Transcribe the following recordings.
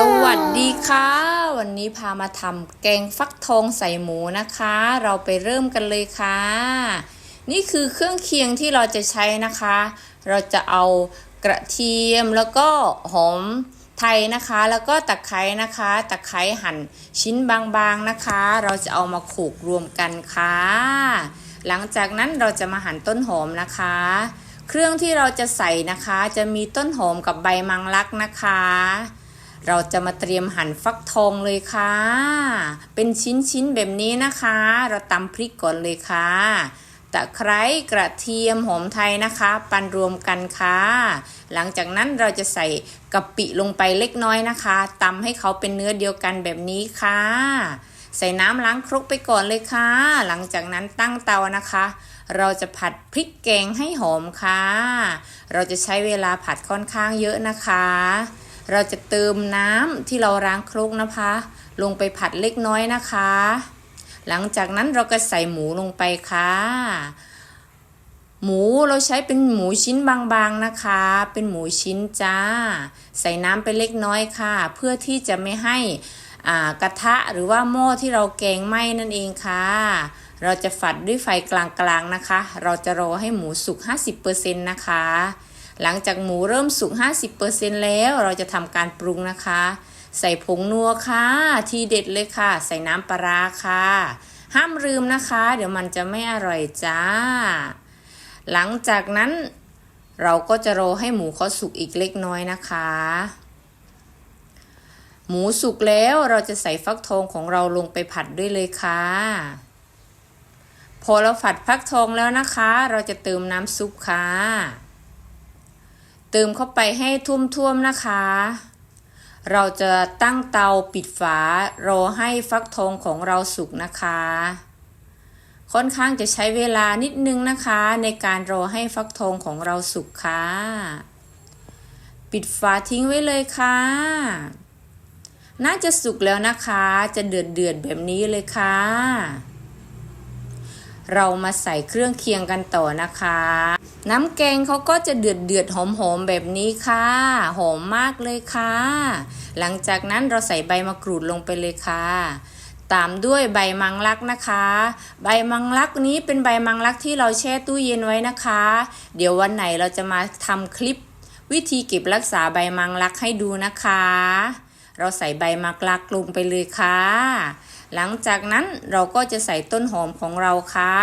สวัสดีค่ะ วันนี้พามาทำแกงฟักทองใส่หมูนะคะ เราไปเริ่มกันเลยค่ะ นี่คือเครื่องเคียงที่เราจะใช้นะคะ เราจะเอากระเทียมแล้วก็หอมไทยนะคะ แล้วก็ตะไคร้นะคะ ตะไคร้หั่นชิ้นบางๆนะคะ เราจะเอามาโขลกรวมกันค่ะ หลังจากนั้นเราจะมาหั่นต้นหอมนะคะ เครื่องที่เราจะใส่นะคะ จะมีต้นหอมกับใบมังลักนะคะ เราจะมาเตรียมหั่นฟักทองเลยค่ะ เป็นชิ้นๆแบบนี้นะคะ เราตำพริกก่อนเลยค่ะตะไคร้กระเทียมหอมไทยนะคะ ปั่นรวมกันค่ะ หลังจากนั้นเราจะใส่กะปิลงไปเล็กน้อยนะคะตำให้เขาเป็นเนื้อเดียวกันแบบนี้ค่ะ ใส่น้ำล้างครกไปก่อนเลยค่ะ หลังจากนั้นตั้งเตานะคะ เราจะผัดพริกแกงให้หอมค่ะ เราจะใช้เวลาผัดค่อนข้างเยอะนะคะ เราจะเติมน้ำที่เราล้างครกนะคะ ลงไปผัดเล็กน้อยนะคะ หลังจากนั้นเราก็ใส่หมูลงไปค่ะ หมูเราใช้เป็นหมูชิ้นบางๆนะคะ เป็นหมูชิ้นจ้า ใส่น้ำไปเล็กน้อยค่ะ เพื่อที่จะไม่ให้อากระทะหรือว่าหม้อที่เราแกงไหม้นั่นเองค่ะ เราจะฝัดด้วยไฟกลางๆนะคะ เราจะรอให้หมูสุก 50%นะคะ หลังจากหมูเริ่มสุก 50%แล้วเราจะทำการปรุงนะคะ ใส่ผงนัวค่ะ ทีเด็ดเลยค่ะ ใส่น้ำปลาราค่ะ ห้ามลืมนะคะ เดี๋ยวมันจะไม่อร่อยจ้า หลังจากนั้นเราก็จะรอให้หมูเขาสุกอีกเล็กน้อยนะคะ หมูสุกแล้วเราจะใส่ฟักทองของเราลงไปผัดด้วยเลยค่ะ พอเราผัดฟักทองแล้วนะคะ เราจะเติมน้ำซุปค่ะ เติมเข้าไปให้ท่วมๆนะคะ เราจะตั้งเตาปิดฝารอให้ฟักทองของเราสุกนะคะ ค่อนข้างจะใช้เวลานิดนึงนะคะ ในการรอให้ฟักทองของเราสุกค่ะ ปิดฝาทิ้งไว้เลยค่ะ น่าจะสุกแล้วนะคะ จะเดือดเดือดๆแบบนี้เลยค่ะ เรามาใส่เครื่องเคียงกันต่อนะคะ น้ำแกงเขาก็จะเดือดเดือดๆหอมแบบนี้ค่ะ หอมมากเลยค่ะ หลังจากนั้นเราใส่ใบมะกรูดลงไปเลยค่ะ ตามด้วยใบมังลักนะคะ ใบมังลักนี้เป็นใบมังลักที่เราแช่ตู้เย็นไว้นะคะ เดี๋ยววันไหนเราจะมาทำคลิป วิธีเก็บรักษาใบมังลักให้ดูนะคะ เราใส่ใบมังลักลงไปเลยค่ะ หลังจากนั้นเราก็จะใส่ต้นหอมของเราค่ะ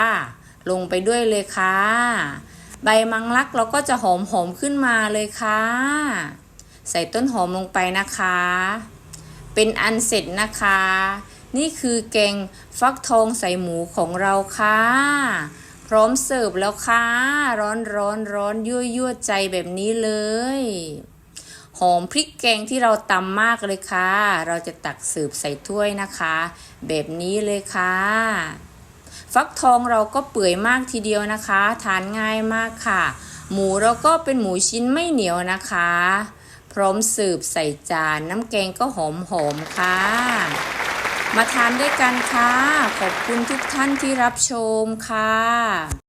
ลงไปด้วยเลยค่ะ ใบมังลักเราก็จะหอมหอมขึ้นมาเลยค่ะ ใส่ต้นหอมลงไปนะคะ เป็นอันเสร็จนะคะ นี่คือแกงฟักทองใส่หมูของเราค่ะ พร้อมเสิร์ฟแล้วค่ะ ร้อนร้อนร้อนยั่วยั่วใจแบบนี้เลย หอมพริกแกงที่เราตำมากเลยค่ะ เราจะตักสิร์ฟใส่ถ้วยนะคะ แบบนี้เลยค่ะ ฟักทองเราก็เปื่อยมากทีเดียวนะคะ ทานง่ายมากค่ะ หมูเราก็เป็นหมูชิ้นไม่เหนียวนะคะ พร้อมสิร์ฟใส่จานน้ำแกงก็หอมหอมๆค่ะ มาทานด้วยกันค่ะ ขอบคุณทุกท่านที่รับชมค่ะ